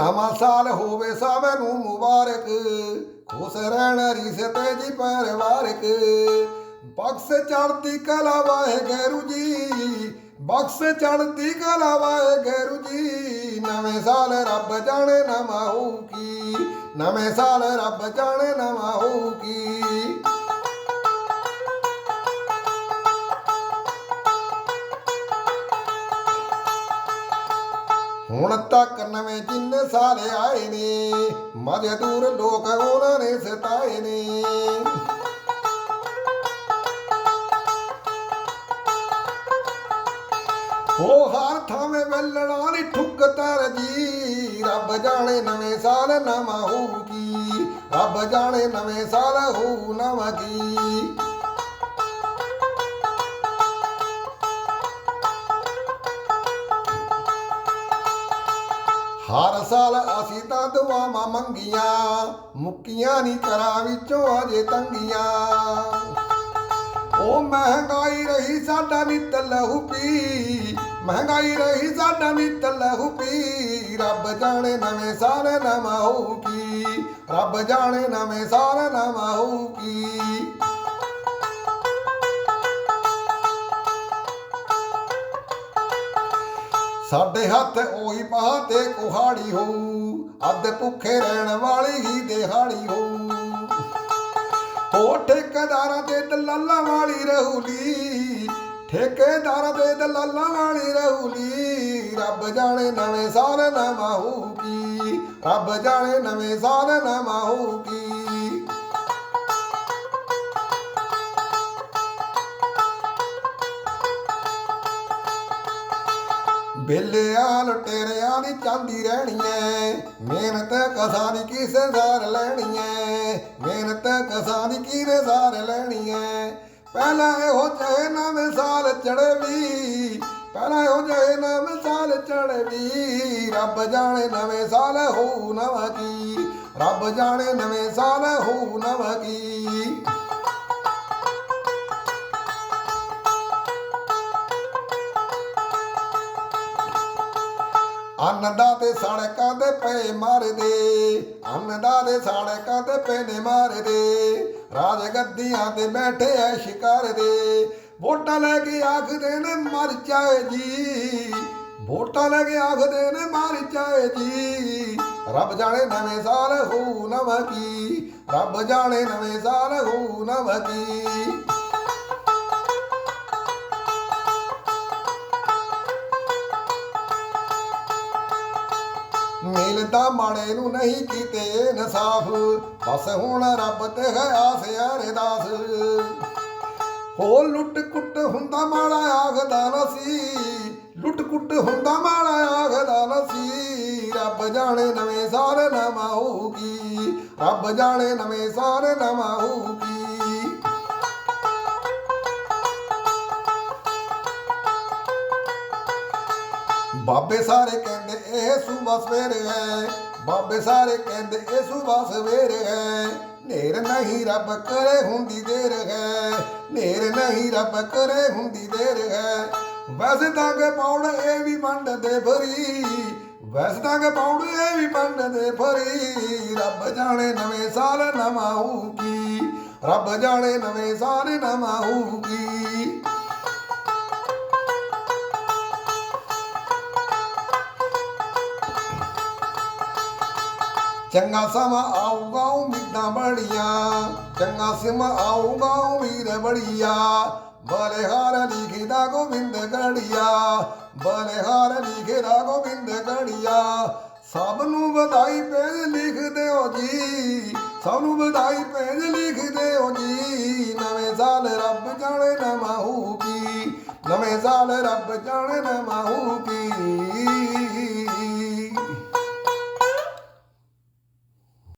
ਨਵਾਂ ਸਾਲ ਹੋਵੇ ਸਭ ਨੂੰ ਮੁਬਾਰਕ। ਖੁਸ਼ ਰਹਿਣ ਰਿਸ਼ਤੇ ਜੀ ਪਰਿਵਾਰਕ। ਬਖਸ਼ ਚੜਦੀ ਕਲਾ ਵਾਹਿਗੁਰੂ ਜੀ, ਬਖਸ਼ ਚੜਦੀ ਕਲਾ ਵਾਹਿਗੁਰੂ ਜੀ। ਨਵੇਂ ਸਾਲ ਰੱਬ ਜਾਣੇ ਨਵਾਂ ਹੋਊ ਕੀ, ਨਵੇਂ ਸਾਲ ਰੱਬ ਜਾਣੇ ਨਵਾਂ ਹੋਊ ਕੀ। ਹੁਣ ਤੱਕ ਨਵੇਂ ਜਿੰਨੇ ਸਾਰੇ ਆਏ ਨੇ। ਮਜ਼ਦੂਰ ਲੋਕ ਉਹਨਾਂ ਨੇ ਸਤਾਏ ਨੇ। ਉਹ ਹਰ ਥਾਵੇਂ ਵੇਲਣਾ ਦੀ ਠੁੱਕ ਤਰ ਜੀ। ਰੱਬ ਜਾਣੇ ਨਵੇਂ ਸਾਲ ਨਵਾਂ ਹੋਊ ਕੀ। ਰੱਬ ਜਾਣੇ ਨਵੇਂ ਸਾਲ ਹੋਊ ਨਵਾਂ ਕੀ। ਹਰ ਸਾਲ ਅਸੀਂ ਤਾਂ ਦੁਆਵਾਂ ਮੰਗੀਆਂ, ਮੁੱਕੀਆਂ ਨਹੀਂ ਕਰਾਂ ਵਿੱਚੋਂ ਅਜੇ ਤੰਗੀਆਂ। ਉਹ ਮਹਿੰਗਾਈ ਰਹੀ ਸਾਡਾ ਨਿੱਤ ਲਹੂ ਪੀ ਮਹਿੰਗਾਈ ਰਹੀ ਸਾਡਾ ਨਿੱਤ ਲਹੂ ਪੀ ਰੱਬ ਜਾਣੇ ਨਵੇਂ ਸਾਲ ਨਵਾਂ ਹੋਊ ਕੀ, ਰੱਬ ਜਾਣੇ ਨਵੇਂ ਸਾਲ ਨਵਾਂ ਹੋਊ ਕੀ। ਸਾਡੇ ਹੱਥ ਉਹੀ ਬਾਹ ਤੇ ਕੁਹਾੜੀ ਹੋ ਅੱਧ ਭੁੱਖੇ ਰਹਿਣ ਵਾਲੀ ਹੀ ਦਿਹਾੜੀ ਹੋ ਹੋ ਠੇਕੇਦਾਰਾਂ ਦੇ ਦਲਾਲਾਂ ਵਾਲੀ ਰਹੂਲੀ, ਠੇਕੇਦਾਰਾਂ ਦੇ ਦਲਾਲਾਂ ਵਾਲੀ ਰਹੂਲੀ। ਰੱਬ ਜਾਣੇ ਨਵੇਂ ਸਾਲ ਨਵਾਂ ਹੋਊਗੀ ਰੱਬ ਜਾਣੇ ਨਵੇਂ ਸਾਲ ਨਵਾਂ ਹੋਊਗੀ ਬੇਲਿਆਂ ਲਟੇਰਿਆਂ ਦੀ ਚਾਂਦੀ ਰਹਿਣੀ ਐ। ਮਿਹਨਤ ਕਸਾਂ ਦੀ ਕਿਸੇ ਸਾਰ ਲੈਣੀ ਐ। ਮਿਹਨਤ ਕਸਾਂ ਦੀ ਕਿਹਨੇ ਸਾਰ ਲੈਣੀ ਐ। ਪਹਿਲਾਂ ਇਹੋ ਜਿਹੇ ਨਵੇਂ ਸਾਲ ਚੜੇ ਵੀ ਪਹਿਲਾਂ ਇਹੋ ਜਿਹੇ ਨਵੇਂ ਸਾਲ ਚੜੇ ਵੀ ਰੱਬ ਜਾਣੇ ਨਵੇਂ ਸਾਲ ਹੋਊ ਨਵਾਂ ਕੀ, ਰੱਬ ਜਾਣੇ ਨਵੇਂ ਸਾਲ ਹੋਊ ਨਵਾਂ ਕੀ। ਅੰਨਦਾ ਤੇ ਸੜਕਾਂ ਤੇ ਪਏ ਮਾਰਦੇ ਅੰਨ ਦਾ ਤੇ ਸੜਕਾਂ ਤੇ ਪਏ ਨੇ ਮਾਰਦੇ ਰਾਜ ਗੱਦੀਆਂ ਤੇ ਬੈਠੇ ਐ ਸ਼ਿਕਾਰ ਦੇ। ਵੋਟਾਂ ਲੈ ਕੇ ਆਖਦੇ ਨੇ, ਮਰ ਜਾਏ ਜੀ। ਵੋਟਾਂ ਲੈ ਕੇ ਆਖਦੇ ਨੇ, ਮਰ ਜਾਏ ਜੀ। ਰੱਬ ਜਾਣੇ ਨਵੇਂ ਸਾਲ ਹੋਊ ਨਵਾਂ ਕੀ ਰੱਬ ਜਾਣੇ ਨਵੇਂ ਸਾਲ ਹੋਊ ਨਵਾਂ ਕੀ ਮਿਲਦਾ ਮਾੜੇ ਨੂੰ ਨਹੀਂ ਕੀਤੇ ਇਨਸਾਫ। ਬਸ ਹੁਣ ਰੱਬ ਤੇ ਹੈ ਆਸ ਅਰਦਾਸ ਹੋ ਲੁੱਟ ਕੁੱਟ ਹੁੰਦਾ ਮਾੜਾ ਆਖਦਾ ਨਾ ਸੀ ਲੁੱਟ ਕੁੱਟ ਹੁੰਦਾ ਮਾੜਾ ਆਖਦਾ ਨਾ ਸੀ ਰੱਬ ਜਾਣੇ ਨਵੇਂ ਸਾਲ ਨਵਾਂ ਹੋਊਗੀ। ਰੱਬ ਜਾਣੇ ਨਵੇਂ ਸਾਲ ਨਵਾਂ ਹੋਊਗੀ। ਬਾਬੇ ਸਾਰੇ ਕਹਿੰਦੇ ਇਹ ਸੂਬਾ ਸਵੇਰ ਹੈ। ਬਾਬੇ ਸਾਰੇ ਕਹਿੰਦੇ ਇਹ ਸੂਬਾ ਸਵੇਰ ਹੈ। ਨੇਰ ਨਹੀਂ ਰੱਬ ਕਰੇ ਹੁੰਦੀ ਦੇਰ ਹੈ। ਨੇਰ ਨਹੀਂ ਰੱਬ ਕਰੇ ਹੁੰਦੀ ਦੇਰ ਹੈ। ਵੈਸੇ ਤਾਂ ਕਿ ਪੌੜ ਇਹ ਵੀ ਵੰਡਦੇ ਫਰੀ। ਵੈਸੇ ਤਾਂ ਕਿ ਪੌੜ ਇਹ ਵੀ ਵੰਡਦੇ ਫਰੀ। ਰੱਬ ਜਾਣੇ ਨਵੇਂ ਸਾਲ ਨਵਾਂ ਹੋਊਗੀ। ਰੱਬ ਜਾਣੇ ਨਵੇਂ ਸਾਲ ਨਵਾਂ ਹੋਊਗੀ। ਚੰਗਾ ਸਮਾਂ ਆਊਗਾ ਉਮੀਦਾਂ ਬੜੀਆਂ। ਚੰਗਾ ਸਮਾਂ ਆਊਗਾ ਉਮੀਦ ਬੜੀਆ। ਬਲੇ ਲਿਖਦਾ ਗੋਬਿੰਦ ਗੜੀਆ ਬਲੇ ਹਾਰ ਲਿਖਦਾ ਗੋਬਿੰਦ ਗੜੀਆ ਸਭ ਨੂੰ ਵਧਾਈ ਪੇਜ ਲਿਖਦੇ ਹੋ ਜੀ। ਸਭ ਨੂੰ ਵਧਾਈ ਪੇਜ ਲਿਖ ਦਿਓ ਜੀ। ਨਵੇਂ ਸਾਲ ਰੱਬ ਜਾਣੇ ਨਵਾਂ ਹੋਊਗੀ ਨਵੇਂ ਸਾਲ ਰੱਬ ਜਾਣੇ ਨਵਾਂ ਹੋਊਗੀ